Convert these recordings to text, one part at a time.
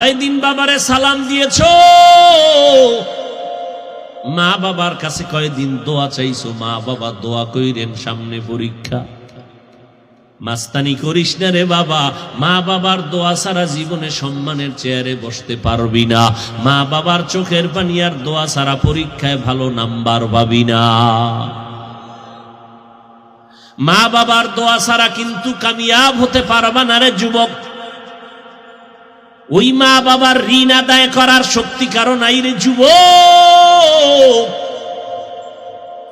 দিন বাবারে সালাম দিয়েছ? মা বাবার কাছে কয়দিন দোয়া চাইছো? মা বাবা দোয়া কইরেন সামনে পরীক্ষা। মাস্তানি করিস না রে বাবা, মা বাবার দোয়া সারা জীবনে সম্মানের চেয়ারে বসতে পারবি না। মা বাবার চোখের পানি আর দোয়া সারা পরীক্ষায় ভালো নাম্বার পাবি না। মা বাবার দোয়া সারা কিন্তু কামিয়াব হতে পারবা না রে যুবক। ওই মা বাবার ঋণ আদায় করার শক্তি কারণ নাই রে যুবক।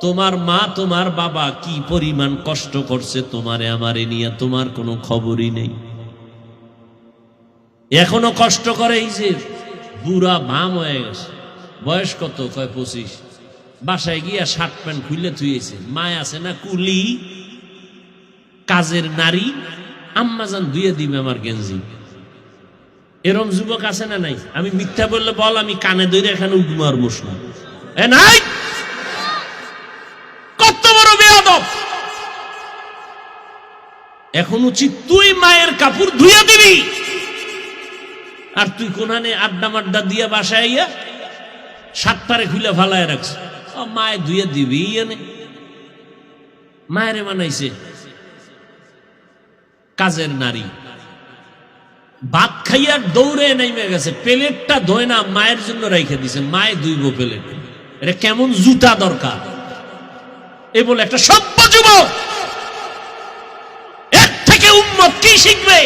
তোমার মা, তোমার বাবা কি পরিমাণ কষ্ট করছে তোমারে, আমারে নিয়ে তোমার কোনো খবরই নেই। এখনও কষ্ট করে এই যে বুড়া বাম হয়ে গেছে। বয়স কত? কয় পঁচিশ। বাসায় গিয়া শার্ট প্যান্ট খুলে থুয়েছে মায় আছে না কুলি? কাজের নারী? আম্মাজান ধুয়ে দিবে আমার গেঞ্জি। এরম যুবক আছে না নাই? আমি মিথ্যা বললে বল, আমি কানে ধরে এখানে উগমার বসলাম। এ নাই! কত বড় বেয়াদব! এখন উচিত তুই মায়ের কাপড় ধুয়ে দিবি। আর তুই কোনানে আড্ডা মাড্ডা দিয়ে বাসায় আইয়া সাতটারে খুলে ফালায় রাখছ? মায়ে ধুয়ে দিবি এনে। মায়েরে বানাইছে কাজের নারী। ভাত খাইয়া দৌড়ে নেমে গেছে, প্লেটটা ধোয় না, মায়ের জন্য রেখে দিছে। মায়ে দুইব প্লেট এটা কেমন জুতা দরকার? এ বলে একটা সভ্য যুবক, এর থেকে উম্মত কি শিখবে?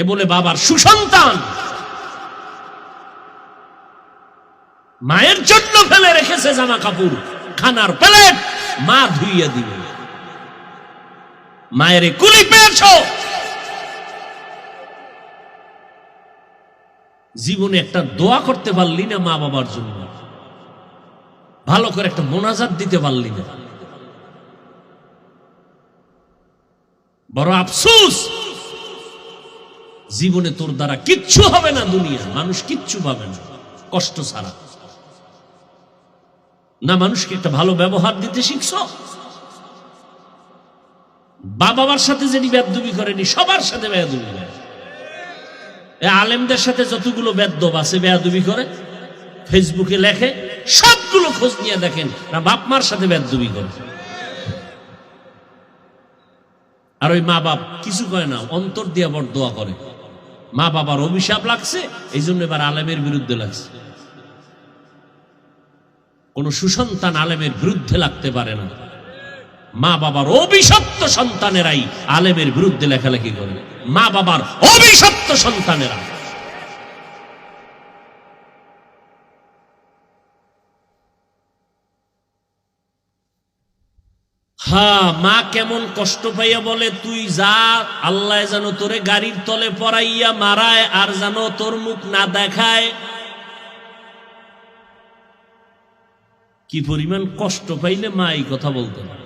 এ বলে বাবার সুসন্তান, মায়ের জন্য ফেলে রেখেছে জামা কাপড় খানার প্লেট, মা ধুইয়া দিবে। মায়ের কুলি পেয়েছ। জীবনে একটা দোয়া করতে পারলি না মা বাবার জন্য। ভালো করে একটা মোনাজাত দিতে পারলি না। বড় আফসুস! জীবনে তোর দ্বারা কিচ্ছু হবে না দুনিয়া। মানুষ কিচ্ছু পাবে না। কষ্ট ছাড়া। না, মানুষকে একটা ভালো ব্যবহার দিতে শিখছ? বাবার সাথে যিনি বেদবি করেনি, সবার সাথে বেদবি করে আলেমদের সাথে যতগুলো বেদ্যব আছে, বেয়াদবি করে, ফেসবুকে লেখে, সবগুলো খোঁজ নিয়ে দেখেন, না বাপ মার সাথে বেদবি করে। আর ওই মা বাপ কিছু করে না, অন্তর দিয়ে বড় দোয়া করে। মা বাবার অভিশাপ লাগছে, এই জন্য এবার আলেমের বিরুদ্ধে লাগছে। কোন সুসন্তান আলেমের বিরুদ্ধে লাগতে পারে না। মা বাবার অভিশপ্ত সন্তানেরাই আলেমের বিরুদ্ধে লেখালেখি করে। মা বাবার অভিশপ্ত সন্তানেরা। হ্যাঁ মা কেমন কষ্ট পাইয়া বলে, তুই যা, আল্লাহ যেন তোরে গাড়ির তলে পড়াইয়া মারায় আর যেন তোর মুখ না দেখায়। কি পরিমাণ কষ্ট পাইলে মা এই কথা বলতে পারে?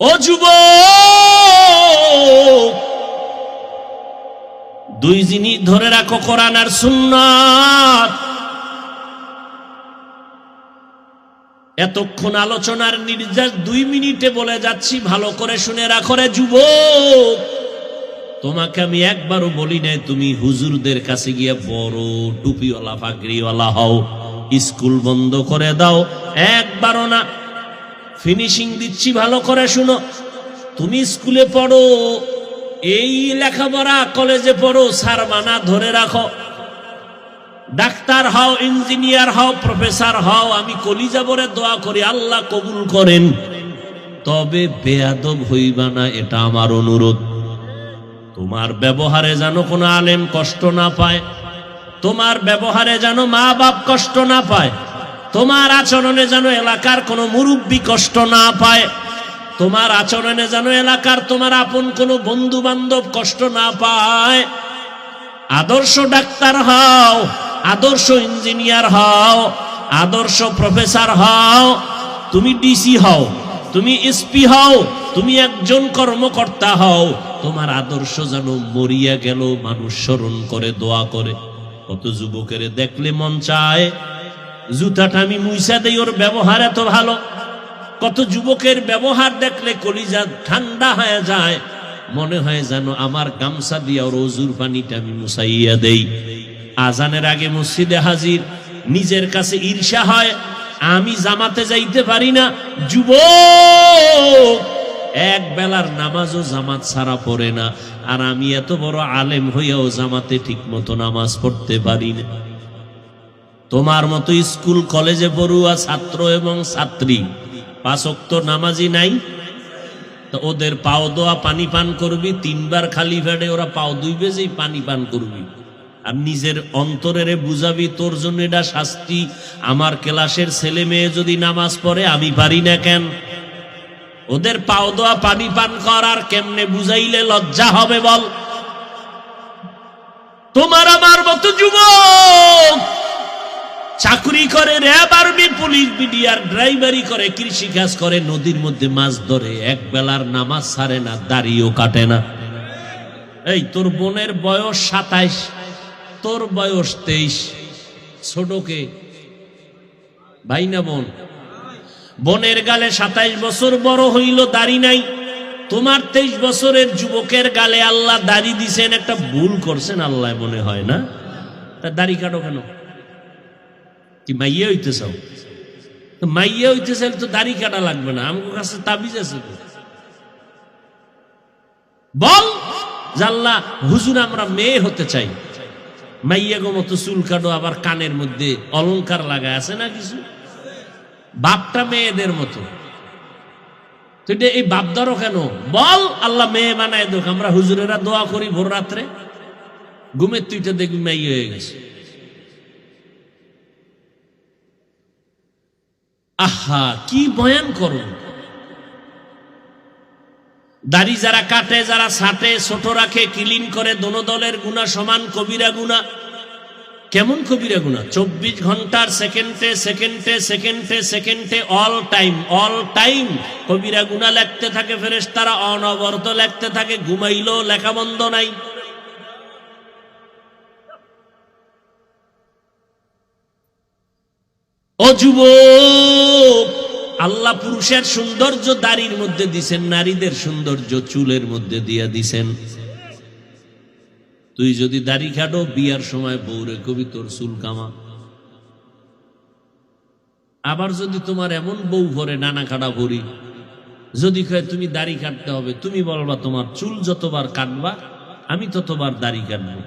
ও যুব দুই জিনিস ধরে রাখো কোরআন আর সুন্নাত। এতক্ষণ আলোচনার নির্যাস দুই মিনিটে বলে যাচ্ছি, ভালো করে শুনে রাখো রে যুবক। তোমাকে আমি একবারও বলি নাই, তুমি হুজুরদের কাছে গিয়ে বড় টুপিওয়ালা পাগড়িওয়ালা হও, স্কুল বন্ধ করে দাও। একবারও না ফিনিশিং দিচ্ছি, ভালো করে শুনো। তুমি স্কুলে পড়ো, এই লেখাপড়া কলেজে পড়ো, সার মানা ধরে রাখো। ডাক্তার হও, ইঞ্জিনিয়ার হও, প্রফেসর হও, আমি কলিজা দোয়া করি, আল্লাহ কবুল করেন। তবে বেয়াদব হইবা না, এটা আমার অনুরোধ। তোমার ব্যবহারে যেন কোনো আলেম কষ্ট না পায়, তোমার ব্যবহারে যেন মা বাপ কষ্ট না পায়। তোমার আচরণে যেন এলাকার কোনো মুরব্বী কষ্ট না পায়, তোমার আচরণে যেন এলাকার তোমার আপন কোনো বন্ধু বান্ধব কষ্ট না পায়। আদর্শ ডাক্তার হও, আদর্শ ইঞ্জিনিয়ার হও, আদর্শ প্রফেসর হও, তুমি ডিসি হও, তুমি এসপি হও, তুমি একজন কর্মকর্তা হও, তোমার আদর্শ যেন মরিয়া গেল, মানুষ স্মরণ করে, দোয়া করে। কত যুবকের দেখলে মন চায় জুতাটা আমি মুইসা দেই, ওর ব্যবহার এত ভালো। কত যুবকের ব্যবহার দেখলে কলিজা ঠান্ডা হয়ে যায়। মনে হয় যেন আমার গামছা দিয়া ওর অজুর পানিটা আমি মুসাইয়া দেই। আজানের আগে মসজিদে হাজির, নিজের কাছে ঈর্ষা হয়, আমি জামাতে যাইতে পারি না। যুবক, এক বেলার নামাজও জামাত ছাড়া পড়ে না, আর আমি এত বড় আলেম হইয়াও জামাতে ঠিক মতো নামাজ পড়তে পারি না। তোমার মতো স্কুল, কলেজে পড়ুয়া ছাত্র এবং ছাত্রী। পাঁচক্ত নামাজি নাই। তো ওদের পাও দোয়া পানি পান করবি, তিনবার খালি ফেডে ওরা পাও দুই বেজেই পানি পান করবি। আর নিজের অন্তরের বুঝাবি, তোর জন্য এটা শাস্তি। আমার ক্লাসের ছেলে মেয়ে যদি নামাজ পড়ে, আমি পারি না কেন? ওদের পাও দোয়া পানি পান করার কেমনে বুঝাইলে লজ্জা হবে বল? তোমার আমার মতো যুবক! চাকরি করে র্যাব আর্মি, পুলিশ, বিডিআর, ড্রাইভারি করে কৃষি কাজ করে, নদীর মধ্যে মাছ ধরে, এক বেলার নামাজ ছাড়ে না, দাড়িও কাটে না। এই, তোর বোনের বয়স সাতাইশ, তোর বয়স তেইশ। ছোটকে, ভাই না বোন? বোনের গালে সাতাইশ বছর বড় হইল, দাড়ি নাই। তোমার তেইশ বছরের যুবকের গালে আল্লাহ দাড়ি দিছেন, একটা ভুল করছেন আল্লাহ মনে হয় না? তা দাড়ি কাটো কেন? কি মাইয়া হইতে চাও তো মাইয়া হইতে চাইলে তো দাড়ি কাটা লাগবে না আমার কাছে তাবিজ আছে বল জাল্লা হুজুর আমরা মেয়ে হতে চাই। মাইয়া গো মতো চুল কাটো, আবার কানের মধ্যে অলংকার লাগা আছে না কিছু? বাপটা মেয়েদের মতো। এই বাপ ধরো কেন? বল, আল্লাহ মেয়ে বানায় দেখ, আমরা হুজুরেরা দোয়া করি ভোর রাত্রে। ঘুমের তুইটা দেখবি মাইয়া হয়ে গেছে। আহা, কি বয়ান করো দাড়ি যারা কাটে, যারা ছাটে, ছোট রাখে, ক্লিন করে, দোনো দলের গুণা সমান, কবিরা গুণা। কেমন কবিরা গুণা? চব্বিশ ঘণ্টার সেকেন্ডে সেকেন্ডে সেকেন্ডে সেকেন্ডে অল টাইম অল টাইম কবিরা গুণা লেখতে থাকে ফেরেস তারা অনবরত লেখতে থাকে, ঘুমাইলেও লেখা বন্ধ নাই। ও যুবক, আল্লাহ পুরুষের সৌন্দর্য দাড়ির মধ্যে দিছেন, নারীদের সৌন্দর্য চুলের মধ্যে দিয়া দিছেন। তুই যদি দাড়ি কাটো বিয়ার সময় বউরে কবি তোর চুল কামা। আবার যদি তোমার এমন বউ করে নানা খাটা ভরি, যদি কয়, তুমি দাড়ি কাটতে হবে তুমি বলবা, তোমার চুল যতবার কাটবা, আমি ততবার দাড়ি কাটবো।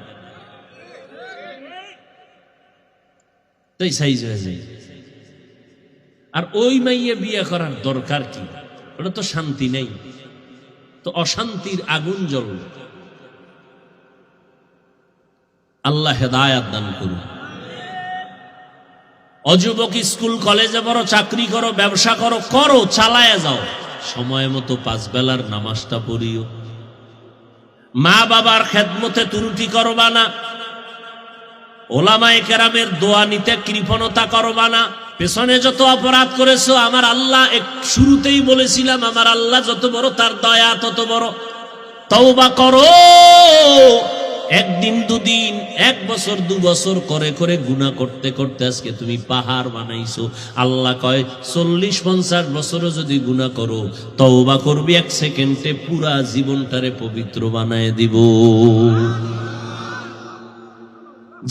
তাই সাইজ হয়ে যায়। আর ওই মাইয়ে বিয়ে করার দরকার কি? ওটা তো শান্তি নেই। তো অশান্তির আগুন জ্বল আল্লাহ হেদায়াত দান করুন। অযুবক স্কুল, কলেজে বড় চাকরি করো, ব্যবসা করো করো, চালায় যাও। সময় মতো পাঁচ বেলার নামাজটা পড়িও। মা বাবার খেদমতে ত্রুটি করবা না। ওলামায়ে কেরামের দোয়া নিতে কৃপণতা করবা না? পেছনে যত অপরাধ করেছ, আমার আল্লাহ এক শুরুতেই বলেছিলাম, আমার আল্লাহ যত বড় তার দয়া তত বড়। তওবা করো। একদিন, দুদিন, এক বছর, দু বছর করে করে গুণা করতে করতে আজকে তুমি পাহাড় বানাইছো। আল্লাহ কয়, চল্লিশ, পঞ্চাশ বছরও যদি গুণা করো, তওবা করবি এক সেকেন্ডে পুরা জীবনটারে পবিত্র বানায় দিব।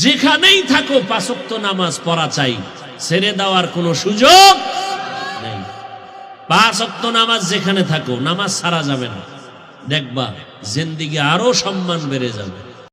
যেখানেই থাকো পাশক্ত নামাজ পড়া চাই। ছেড়ে দেওয়ার কোনো সুযোগ নেই। পাশক্ত নামাজ যেখানে থাকো, নামাজ সারা যাবে না। দেখবা, জেন্দিগি আরও সম্মান বেড়ে যাবে।